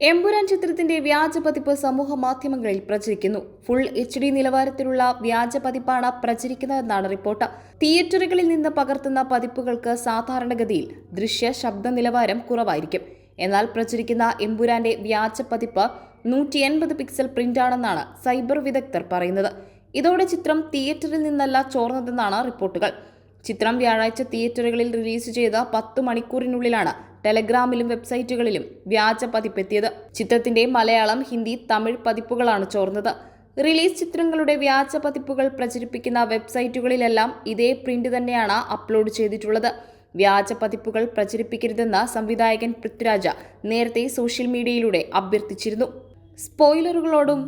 എമ്പുരാൻ ചിത്രത്തിന്റെ വ്യാജ പതിപ്പ് സമൂഹ മാധ്യമങ്ങളിൽ പ്രചരിക്കുന്നു. ഫുൾ എച്ച് ഡി നിലവാരത്തിലുള്ള വ്യാജ പതിപ്പാണ് പ്രചരിക്കുന്നതെന്നാണ് റിപ്പോർട്ട്. തിയേറ്ററുകളിൽ നിന്ന് പകർത്തുന്ന പതിപ്പുകൾക്ക് സാധാരണഗതിയിൽ ദൃശ്യ ശബ്ദ നിലവാരം കുറവായിരിക്കും. എന്നാൽ പ്രചരിക്കുന്ന എമ്പുരാന്റെ വ്യാജ പതിപ്പ് നൂറ്റി എൺപത് പിക്സൽ പ്രിന്റാണെന്നാണ് സൈബർ വിദഗ്ധർ പറയുന്നത്. ഇതോടെ ചിത്രം തിയേറ്ററിൽ നിന്നല്ല ചോർന്നതെന്നാണ് റിപ്പോർട്ടുകൾ. ചിത്രം വ്യാഴാഴ്ച തിയേറ്ററുകളിൽ റിലീസ് ചെയ്ത പത്ത് മണിക്കൂറിനുള്ളിലാണ് ടെലഗ്രാമിലും വെബ്സൈറ്റുകളിലും വ്യാജ പതിപ്പെത്തിയത്. ചിത്രത്തിന്റെ മലയാളം ഹിന്ദി തമിഴ് പതിപ്പുകളാണ് ചോർന്നത്. റിലീസ് ചിത്രങ്ങളുടെ വ്യാജ പതിപ്പുകൾ പ്രചരിപ്പിക്കുന്ന വെബ്സൈറ്റുകളിലെല്ലാം ഇതേ പ്രിന്റ് തന്നെയാണ് അപ്ലോഡ് ചെയ്തിട്ടുള്ളത്. വ്യാജ പതിപ്പുകൾ പ്രചരിപ്പിക്കരുതെന്ന് സംവിധായകൻ പൃഥ്വിരാജ നേരത്തെ സോഷ്യൽ മീഡിയയിലൂടെ അഭ്യർത്ഥിച്ചിരുന്നു. സ്പോയിലറുകളോടും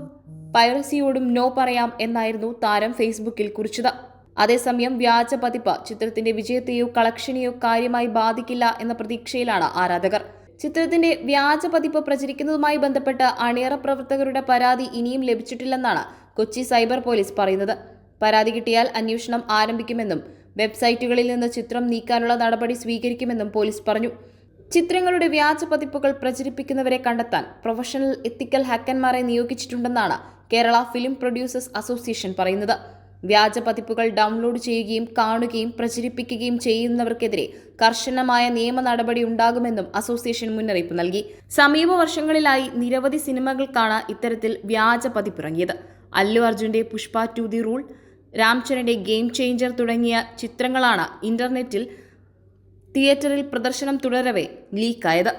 പൈറസിയോടും നോ പറയാം എന്നായിരുന്നു താരം ഫേസ്ബുക്കിൽ കുറിച്ചത്. അതേസമയം വ്യാജ പതിപ്പ് ചിത്രത്തിന്റെ വിജയത്തെയോ കളക്ഷനെയോ കാര്യമായി ബാധിക്കില്ല എന്ന പ്രതീക്ഷയിലാണ് ആരാധകർ. ചിത്രത്തിന്റെ വ്യാജ പതിപ്പ് പ്രചരിക്കുന്നതുമായി ബന്ധപ്പെട്ട് അണിയറ പ്രവർത്തകരുടെ പരാതി ഇനിയും ലഭിച്ചിട്ടില്ലെന്നാണ് കൊച്ചി സൈബർ പോലീസ് പറയുന്നത്. പരാതി കിട്ടിയാൽ അന്വേഷണം ആരംഭിക്കുമെന്നും വെബ്സൈറ്റുകളിൽ നിന്ന് ചിത്രം നീക്കാനുള്ള നടപടി സ്വീകരിക്കുമെന്നും പോലീസ് പറഞ്ഞു. ചിത്രങ്ങളുടെ വ്യാജ പതിപ്പുകൾ പ്രചരിപ്പിക്കുന്നവരെ കണ്ടെത്താൻ പ്രൊഫഷണൽ എത്തിക്കൽ ഹാക്കന്മാരെ നിയോഗിച്ചിട്ടുണ്ടെന്നാണ് കേരള ഫിലിം പ്രൊഡ്യൂസേഴ്സ് അസോസിയേഷൻ പറയുന്നത്. വ്യാജ പതിപ്പുകൾ ഡൗൺലോഡ് ചെയ്യുകയും കാണുകയും പ്രചരിപ്പിക്കുകയും ചെയ്യുന്നവർക്കെതിരെ കർശനമായ നിയമ നടപടി ഉണ്ടാകുമെന്നും അസോസിയേഷൻ മുന്നറിയിപ്പ് നൽകി. സമീപ വർഷങ്ങളിലായി നിരവധി സിനിമകൾക്കാണ് ഇത്തരത്തിൽ വ്യാജ പതിപ്പിറങ്ങിയത്. അല്ലു അർജുന്റെ പുഷ്പ ടു ദി റൂൾ രാംചരന്റെ ഗെയിം ചേഞ്ചർ തുടങ്ങിയ ചിത്രങ്ങളാണ് ഇന്റർനെറ്റിൽ തിയേറ്ററിൽ പ്രദർശനം തുടരവെ ലീക്കായത്.